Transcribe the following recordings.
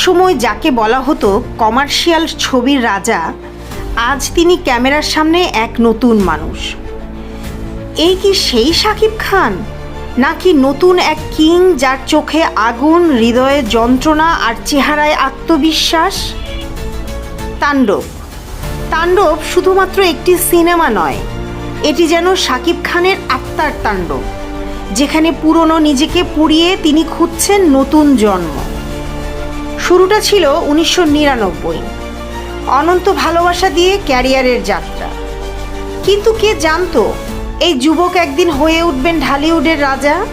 একসময় যাকে বলা হতো কমার্শিয়াল ছবির রাজা, আজ তিনি ক্যামেরার সামনে এক নতুন মানুষ। এই কি সেই শাকিব খান? নাকি নতুন এক কিং যার চোখে আগুন, হৃদয়ে যন্ত্রণা আর চেহারায় আত্মবিশ্বাস? তাণ্ডব। তাণ্ডব শুধুমাত্র একটি সিনেমা নয়, এটি যেন শাকিব খানের আত্মার তাণ্ডব, যেখানে পুরনো নিজেকে পুড়িয়ে তিনি খুঁজছেন নতুন জন্ম। শুরুটা ছিল উনিশশো নিরানব্বই। অনন্ত ভালোবাসা দিয়ে ক্যারিয়ারের যাত্রা। কিন্তু কে জানতো, এই যুবক একদিন হয়ে উঠবেন ঢালিউডের রাজা?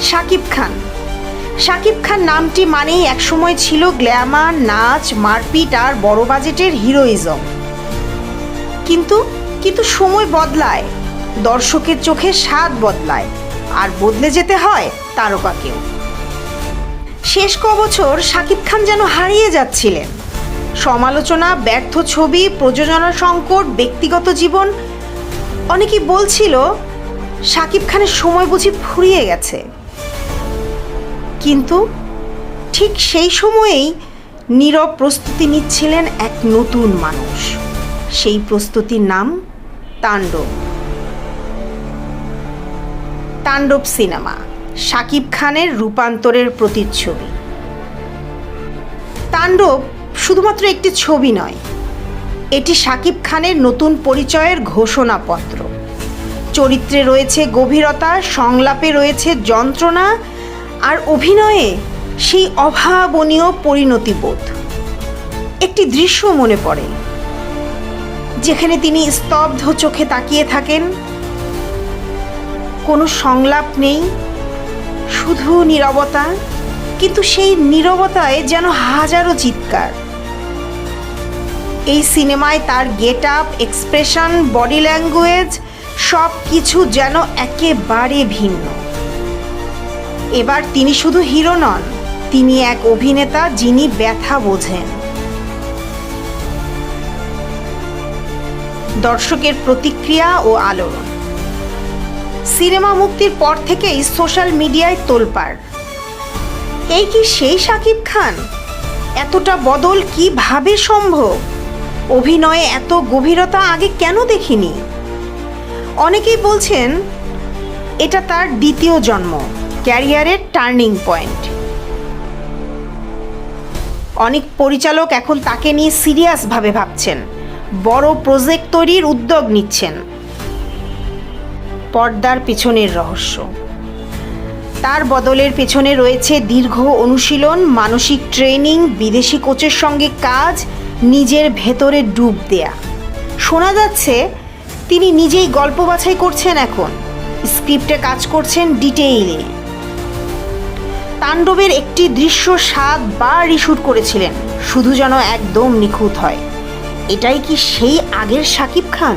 শাকিব খান। শাকিব খান নামটি মানেই একসময় ছিল গ্ল্যামার, নাচ, মারপিট আর বড় বাজেটের হিরোইজম। কিন্তু কিন্তু সময় বদলায়। দর্শকের চোখে স্বাদ বদলায়। আর বদলে যেতে হয় তারকাকেও। শেষ ক বছর শাকিব খান যেন হারিয়ে যাচ্ছিলেন। সমালোচনা, ব্যর্থ ছবি প্রযোজনা সংকট, ব্যক্তিগত জীবন, অনেকেই বলছিল শাকিব খানের সময় বুঝি ফুরিয়ে গেছে। কিন্তু ঠিক সেই সময়েই নীরব প্রস্তুতি নিচ্ছিলেন এক নতুন মানুষ। সেই প্রস্তুতির নাম তাণ্ডব। তাণ্ডব সিনেমা। শাকিব খানের রূপান্তরের প্রতিচ্ছবি। তাণ্ডব শুধুমাত্র একটি ছবি নয়, এটি শাকিব খানের নতুন পরিচয়ের ঘোষণাপত্র। চরিত্রে রয়েছে গভীরতা, সংলাপে রয়েছে যন্ত্রণা আর অভিনয়ে সেই অভাবনীয় পরিণতিবোধ। একটি দৃশ্য মনে পড়ে, যেখানে তিনি স্তব্ধ চোখে তাকিয়ে থাকেন। কোনো সংলাপ নেই শুধু নীরবতা, কিন্তু সেই নীরবতায় যেন হাজারো চিৎকার। এই সিনেমায় তার get up expression, body language সব কিছু যেন একেবারে ভিন্ন। এবার তিনি শুধু হিরো নন, তিনি এক অভিনেতা যিনি ব্যথা বোঝেন। দর্শকের প্রতিক্রিয়া ও আলোড়ন। সিনেমা মুক্তির পর থেকেই সোশ্যাল মিডিয়ায় তোলপাড়। এই কি সেই শাকিব খান? এতটা বদল কীভাবে সম্ভব? অভিনয়ে এত গভীরতা আগে কেন দেখিনি? অনেকেই বলছেন, এটা তার দ্বিতীয় জন্ম, ক্যারিয়ারের টার্নিং পয়েন্ট। অনেক পরিচালক এখন তাকে নিয়ে সিরিয়াসভাবে ভাবছেন, বড় প্রজেক্ট তৈরির উদ্যোগ নিচ্ছেন। পর্দার পেছনের রহস্য। তার বদলের পেছনে রয়েছে দীর্ঘ অনুশীলন, মানসিক ট্রেনিং, বিদেশি কোচের সঙ্গে কাজ, নিজের ভেতরে ডুব দেয়া। শোনা যাচ্ছে, তিনি নিজেই গল্প বাছাই করছেন এখন, স্ক্রিপ্টে কাজ করছেন ডিটেইলে। তাণ্ডবের একটি দৃশ্য সাতবার রিশুট করেছিলেন, শুধু যেন একদম নিখুঁত হয়। এটাই কি সেই আগের শাকিব খান?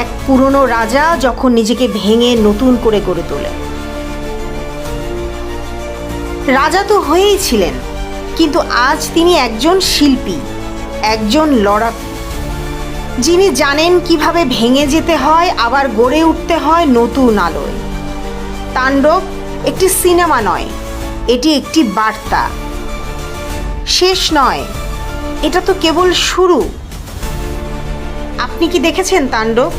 এক পুরনো রাজা যখন নিজেকে ভেঙে নতুন করে গড়ে তোলে রাজা তো হয়েই ছিলেন, কিন্তু আজ তিনি একজন শিল্পী, একজন লড়াকু। যিনি জানেন কীভাবে ভেঙে যেতে হয়, আবার গড়ে উঠতে হয় নতুন আলোয়। তাণ্ডব একটি সিনেমা নয়, এটি একটি বার্তা। শেষ নয়, এটা তো কেবল শুরু। আপনি কি দেখেছেন তাণ্ডব?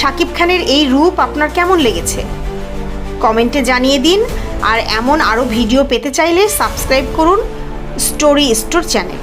সাকিব খানের এই রূপ আপনার কেমন লেগেছে? কমেন্টে জানিয়ে দিন, আর এমন আরও ভিডিও পেতে চাইলে সাবস্ক্রাইব করুন স্টোরি স্টোর চ্যানেল।